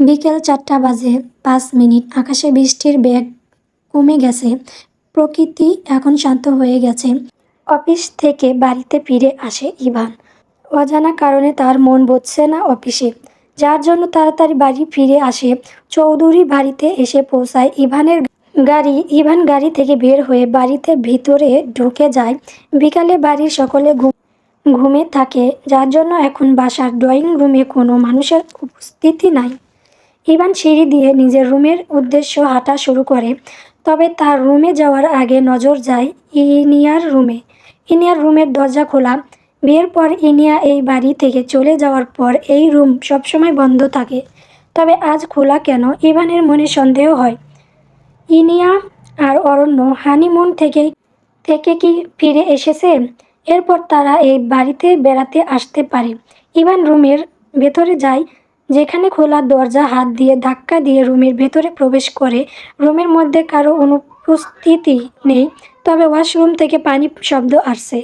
বিকেল চারটা বাজে, পাঁচ মিনিট। আকাশে বৃষ্টির বেগ কমে গেছে। প্রকৃতি এখন শান্ত হয়ে গেছে। অফিস থেকে বাড়িতে ফিরে আসে ইভান। অজানা কারণে তার মন বসছে না অফিসে। যার জন্য তাড়াতাড়ি বাড়ি ফিরে আসে। চৌধুরী বাড়িতে এসে পৌঁছায় ইভানের গাড়ি। ইভান গাড়ি থেকে বের হয়ে বাড়িতে ভিতরে ঢুকে যায়। বিকালে বাড়ির সকলে ঘুম ঘুমে থাকে। যার জন্য এখন বাসার ড্রয়িং রুমে কোনো মানুষের উপস্থিতি নাই। ইভান সিঁড়ি দিয়ে নিজের রুমের উদ্দেশ্য হাঁটা শুরু করে, তবে তার রুমে যাওয়ার আগে নজর যায় ইনিয়ার রুমে। ইনিয়ার রুমের দরজা খোলা। বিয়ের পর ইনিয়া এই বাড়ি থেকে চলে যাওয়ার পর এই রুম সবসময় বন্ধ থাকে। তবে আজ খোলা কেন? ইভানের মনে সন্দেহ হয়। ইনিয়া আর অরণ্য হানিমুন থেকে থেকে কি ফিরে এসেছে? এরপর তারা এই বাড়িতে বেড়াতে আসতে পারে। ইভান রুমের ভেতরে যায় যেখানে খোলা দরজা, হাত দিয়ে ধাক্কা দিয়ে রুমের ভেতরে প্রবেশ করে, রুমের মধ্যে কারও অনুপস্থিতি নেই, তবে ওয়াশরুম থেকে পানি শব্দ আসছে।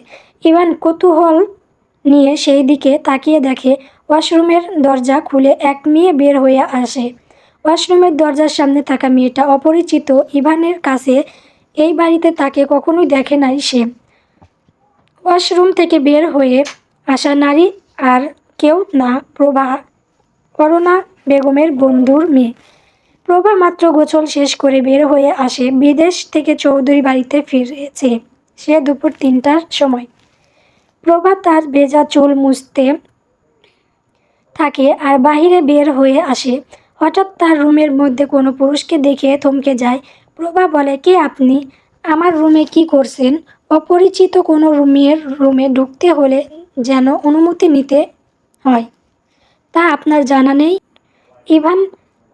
ইভান কৌতূহল নিয়ে সেই দিকে তাকিয়ে দেখে ওয়াশরুমের দরজা খুলে এক মেয়ে বের হয়ে আসে। ওয়াশরুমের দরজার সামনে থাকা মেয়েটা অপরিচিত ইভানের কাছে এই বাড়িতে তাকে কখনোই দেখে নাই সে। ওয়াশরুম থেকে বের হয়ে আসা নারী আর কেউ না প্রভা করোনা বেগমের বন্ধুর মেয়ে। প্রভা মাত্র গোছল শেষ করে বের হয়ে আসে, বিদেশ থেকে চৌধুরী বাড়িতে ফিরেছে সে দুপুর তিনটার সময়। প্রভা তার ভেজা চুল মুছতে থাকে আর বাহিরে বের হয়ে আসে। হঠাৎ তার রুমের মধ্যে কোনো পুরুষকে দেখে থমকে যায়। প্রভা বলে, কে আপনি? আমার রুমে কি করছেন? অপরিচিত কোনো রুমের, রুমে ঢুকতে হলে যেন অনুমতি নিতে হয়। আপনার জানা নেই? ইভান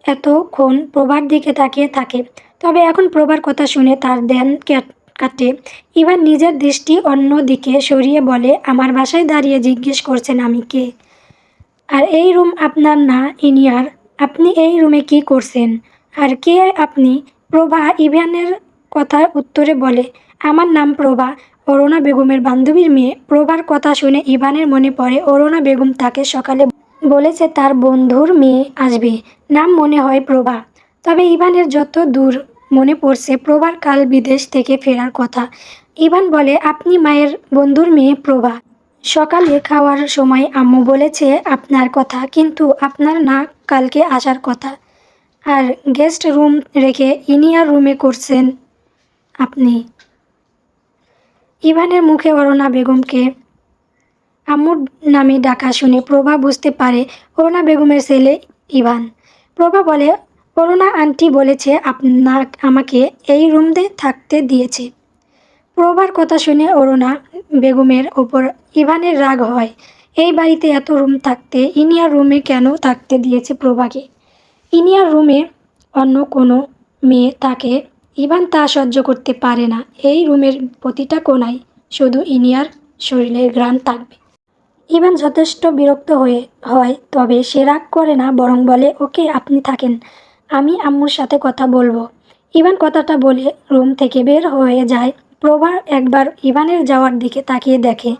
এতক্ষণ প্রভার দিকে তাকিয়ে থাকে। তবে এখন প্রভার কথা শুনে তার ধ্যান কাটে। ইভান নিজের দৃষ্টি অন্য দিকে সরিয়ে বলে, আমার বাসায় দাঁড়িয়ে জিজ্ঞেস করছেন আমি কে? আর এই রুম আপনার না, ইনিয়ার? আপনি এই রুমে কি করছেন? আর কে আপনি? প্রভা ইভানের কথার উত্তরে বলে, আমার নাম প্রভা, অরুণা বেগমের বান্ধবীর মেয়ে। প্রভার কথা শুনে ইভানের মনে পড়ে, অরুণা বেগম তাকে সকালে বলেছে, তার বন্ধুর মেয়ে আসবে। নাম মনে হয় প্রভা। তবে ইভানের যত দূর মনে পড়ছে, প্রভার কাল বিদেশ থেকে ফেরার কথা। ইভান বলে, আপনি মায়ের বন্ধুর মেয়ে প্রভা। সকালে খাওয়ার সময় আম্মু বলেছে আপনার কথা, কিন্তু আপনার না কালকে আসার কথা। আর গেস্ট রুম রেখে ইনিয়ার রুমে করছেন আপনি। ইভানের মুখে অরুণা বেগমকে আম্মুর নামে ডাকা শুনে প্রভা বুঝতে পারে অরুণা বেগমের ছেলে ইভান। প্রভা বলে অরুণা আন্টি বলেছে আপনা আমাকে এই রুমে থাকতে দিয়েছে। প্রভার কথা শুনে অরুণা বেগমের ওপর ইভানের রাগ হয়। এই বাড়িতে এত রুম থাকতে, ইনিয়ার রুমে কেন থাকতে দিয়েছে প্রভাকে? ইনিয়ার রুমে অন্য কোনো মেয়ে থাকে, ইভান তা সহ্য করতে পারে না। এই রুমের প্রতিটা কোণায় শুধু ইনিয়ার শরীরের ঘ্রাণ থাকবে। ইভান যথেষ্ট বিরক্ত হয়ে, হয়, তবে সে রাগ করে না, বরং বলে, ওকে, আপনি থাকেন। আমি আম্মুর সাথে কথা বলব। ইভান কথাটা বলে রুম থেকে বের হয়ে যায়। প্রভা একবার ইভানের যাওয়ার দিকে তাকিয়ে দেখে।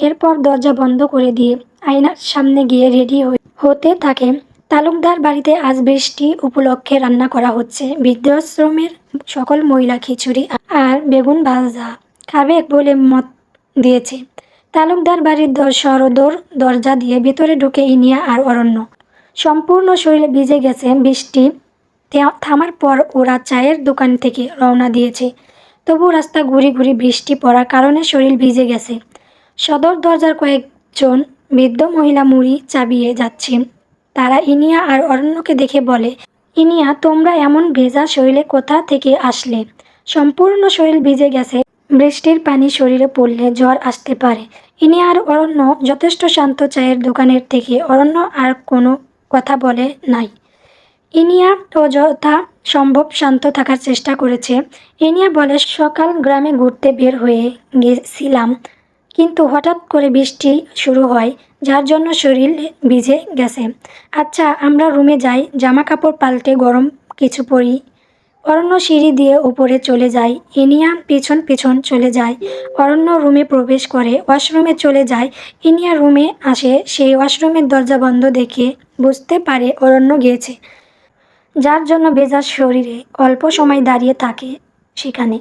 এরপর দরজা বন্ধ করে দিয়ে আয়নার সামনে গিয়ে রেডি হতে থাকে। তালুকদার বাড়িতে আজ বৃষ্টি উপলক্ষে রান্না করা হচ্ছে। বৃদ্ধাশ্রমের সকল মহিলা খিচুড়ি আর বেগুন ভাজা খাবে বলে মত দিয়েছে। তালুকদার বাড়ির দর সরদর দরজা দিয়ে ভেতরে ঢুকে ইনিয়া আর অরণ্য। সম্পূর্ণ শরীরে ভিজে গেছে, বৃষ্টি থামার পর ওরা চায়ের দোকান থেকে রওনা দিয়েছে। তবু রাস্তা ঘুরে ঘুরে বৃষ্টি পড়ার কারণে শরীর ভিজে গেছে। সদর দরজার কয়েকজন বৃদ্ধ মহিলা মুড়ি চাবিয়ে যাচ্ছে। তারা ইনিয়া আর অরণ্যকে দেখে বলে, ইনিয়া, তোমরা এমন ভেজা শরীরে কোথা থেকে আসলে? সম্পূর্ণ শরীর ভিজে গেছে। বৃষ্টির পানি শরীরে পড়লে জ্বর আসতে পারে। ইনি আর অরণ্য যথেষ্ট শান্ত চায়ের দোকানের থেকে অরণ্য আর কোনো কথা বলে নাই। ইনিয়া ও যথা সম্ভব শান্ত থাকার চেষ্টা করেছে। ইনিয়া বলে, সকাল গ্রামে ঘুরতে বের হয়ে গেছিলাম, কিন্তু হঠাৎ করে বৃষ্টি শুরু হয়, যার জন্য শরীর ভিজে গেছে। আচ্ছা আমরা রুমে যাই। জামা কাপড় পাল্টে গরম কিছু পরি। অরণ্য সিঁড়ি দিয়ে উপরে চলে যায় ইনিয়া পিছন পিছন চলে যায়। অরণ্য রুমে প্রবেশ করে, ওয়াশরুমে চলে যায়। ইনিয়া রুমে আসে, সেই ওয়াশরুমের দরজা বন্ধ দেখে বুঝতে পারে অরণ্য গিয়েছে। যার জন্য বেজার শরীরে অল্প সময় দাঁড়িয়ে থাকে সেখানে।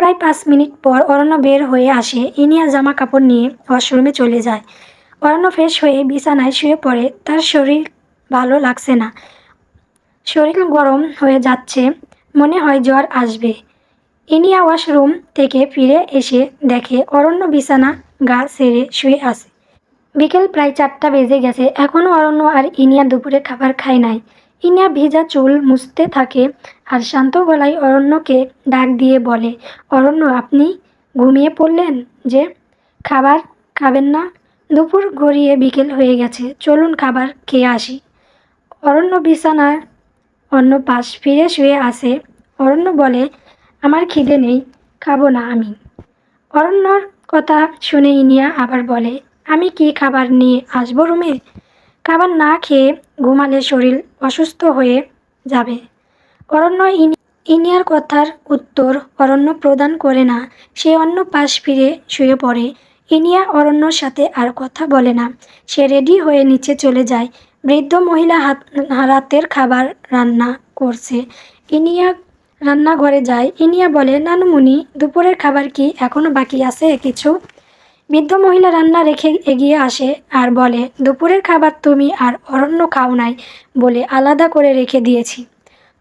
প্রায় পাঁচ মিনিট পর অরণ্য বের হয়ে আসে, ইনিয়া জামা কাপড় নিয়ে ওয়াশরুমে চলে যায়। অরণ্য ফ্রেশ হয়ে বিছানায় শুয়ে পড়ে, তার শরীর ভালো লাগছে না। শরীর গরম হয়ে যাচ্ছে। মনে হয় জ্বর আসবে। ইনিয়া ওয়াশরুম থেকে ফিরে এসে দেখে অরণ্য বিছানা গা সেরে শুয়ে আছে। বিকেল প্রায় চারটা বেজে গেছে। এখনও অরণ্য আর ইনিয়া দুপুরে খাবার খায় নাই। ইনিয়া ভেজা চুল মুছতে থাকে আর শান্ত গলায় অরণ্যকে ডাক দিয়ে বলে, অরণ্য, আপনি ঘুমিয়ে পড়লেন যে? খাবার খাবেন না? দুপুর গড়িয়ে বিকেল হয়ে গেছে। চলুন খাবার খেয়ে আসি। অরণ্য বিছানার অন্য পাশ ফিরে শুয়ে আসে অরণ্য বলে, আমার খিদে নেই, খাব না আমি। অরণ্যর কথা শুনে ইনিয়া আবার বলে, আমি কি খাবার নিয়ে আসব রুমে? খাবার না খেয়ে ঘুমালে শরীর অসুস্থ হয়ে যাবে। অরণ্য ইনি, ইনিয়ার কথার উত্তর অরণ্য প্রদান করে না। সে অন্য পাশ ফিরে শুয়ে পড়ে। ইনিয়া অরণ্যর সাথে আর কথা বলে না। সে রেডি হয়ে নিচে চলে যায়। বৃদ্ধ মহিলা হাত রাতের খাবার রান্না করছে। ইনিয়া রান্নাঘরে যায়। ইনিয়া বলে নানুমুনি দুপুরের খাবার কি এখনও বাকি আছে কিছু? বৃদ্ধ মহিলা রান্না রেখে এগিয়ে আসে আর বলে, দুপুরের খাবার তুমি আর অরণ্য খাও নাই বলে আলাদা করে রেখে দিয়েছি।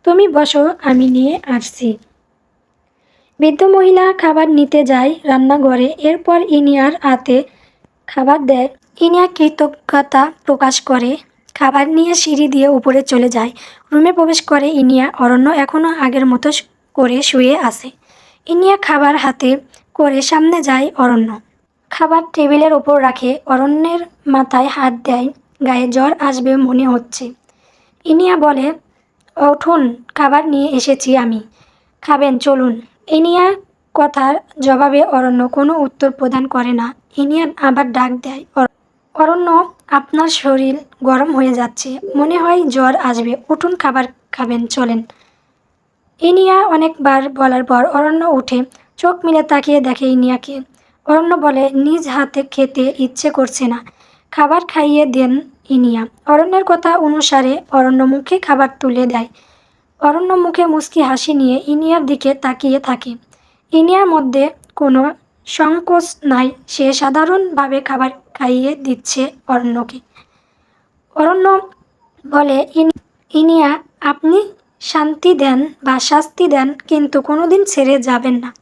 তুমি বসো, আমি নিয়ে আসছি। বৃদ্ধ মহিলা খাবার নিতে যায় রান্নাঘরে। এরপর ইনিয়ার হাতে খাবার দেয়। ইনিয়া কৃতজ্ঞতা প্রকাশ করে। খাবার নিয়ে সিঁড়ি দিয়ে উপরে চলে যায়। রুমে প্রবেশ করে ইনিয়া। অরণ্য এখনও আগের মতো করে শুয়ে আছে। ইনিয়া খাবার হাতে করে সামনে যায় অরণ্য। খাবার টেবিলের ওপর রাখে। অরণ্যের মাথায় হাত দেয়। গায়ে জ্বর আসবে মনে হচ্ছে। ইনিয়া বলে উঠুন খাবার নিয়ে এসেছি আমি। খাবেন, চলুন। ইনিয়ার কথার জবাবে অরণ্য কোনো উত্তর প্রদান করে না। ইনিয়া আবার ডাক দেয় অরণ্য আপনার শরীর গরম হয়ে যাচ্ছে। মনে হয় জ্বর আসবে। উঠুন, খাবার খাবেন, চলেন। ইনিয়া অনেকবার বলার পর অরণ্য উঠে চোখ মিলে তাকিয়ে দেখে ইনিয়াকে। অরণ্য বলে, নিজ হাতে খেতে ইচ্ছে করছে না। খাবার খাইয়ে দেন ইনিয়া। অরণ্যের কথা অনুসারে অরণ্য মুখে খাবার তুলে দেয়। অরণ্য মুখে মুচকি হাসি নিয়ে ইনিয়ার দিকে তাকিয়ে থাকে। ইনিয়ার মধ্যে কোনো সংকোচ নাই। সে সাধারণভাবে খাবার খাইয়ে দিচ্ছে অরণ্যকে। অরণ্য বলে, "ইনি- ইনিয়া, আপনি শান্তি দেন বা শাস্তি দেন, কিন্তু কোনোদিন ছেড়ে যাবেন না।